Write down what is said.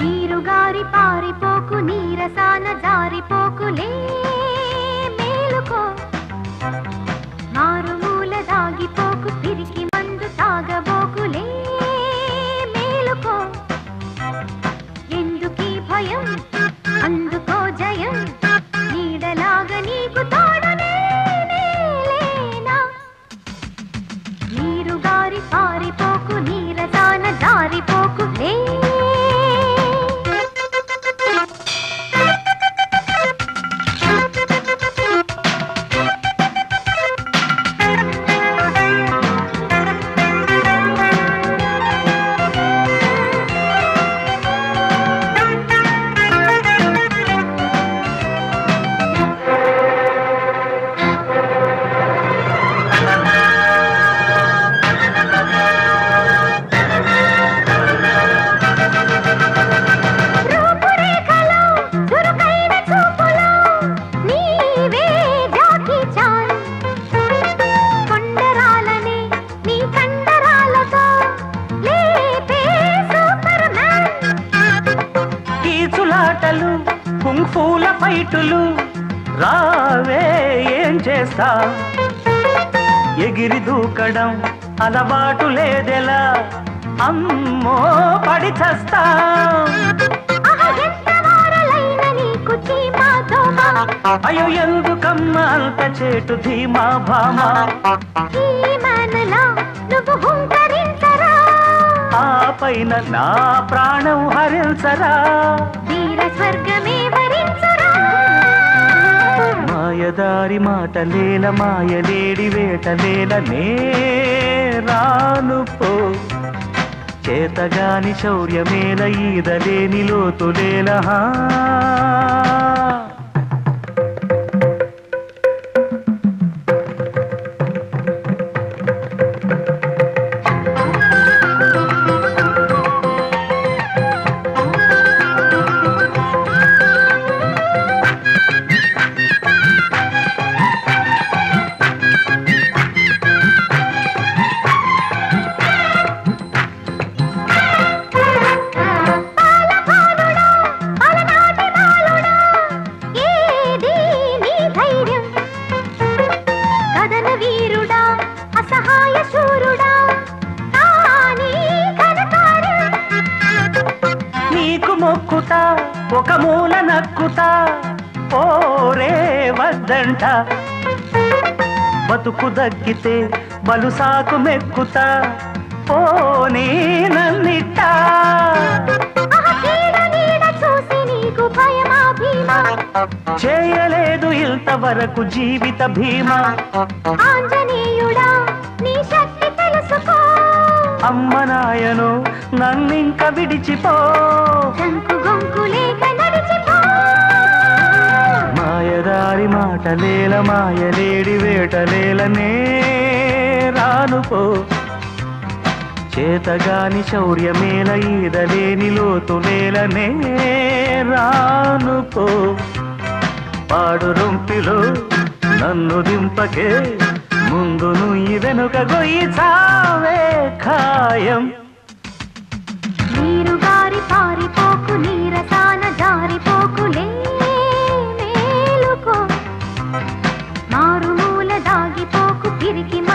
నీరు గారి పారిపోకు నీరసాన జారిపోకులే. మేలుకో కుంఫూల ఫైటులు రావే ఏం చేస్తా? ఎగిరి దూకడం అలవాటు లేదెలా? అమ్మో పడి చస్తా. అయ్యో ఎందుకమ్మ అంత చేటు ధీమా భామా? ఆ పైన నా ప్రాణం హరించరా. వీర స్వర్గమే వరించరా. మాయదారి మాటలేల మాయలేడి వేటలేల నే రాను పో చేతగాని శౌర్యమేల ఈదలేని లోతులేల నీకు మొక్కుతా ఒక మూల నక్కుతా. ఓరే వద్దంట. బతుకు దగ్గితే బలు సాకు మెక్కుతా. నన్నిట్టా. నీకు భయమా భీమా? చేయలేదు ఇంతవరకు జీవిత భీమా. ఆంజనేయుడా, నీ శక్తి తెలుసుకో. అమ్మ నాయను నన్నింక విడిచిపో. మాయదారి మాటలేల మాయలేడి వేటలేలనే రానుపో. చేతగాని శౌర్యమేల ఈదలేని లోతులేలనే రానుపో. పాడు రొంపిలో నన్ను దింపకే ముందు నుయ్యి వెనుక గొయ్యి చావే ఖాయం. की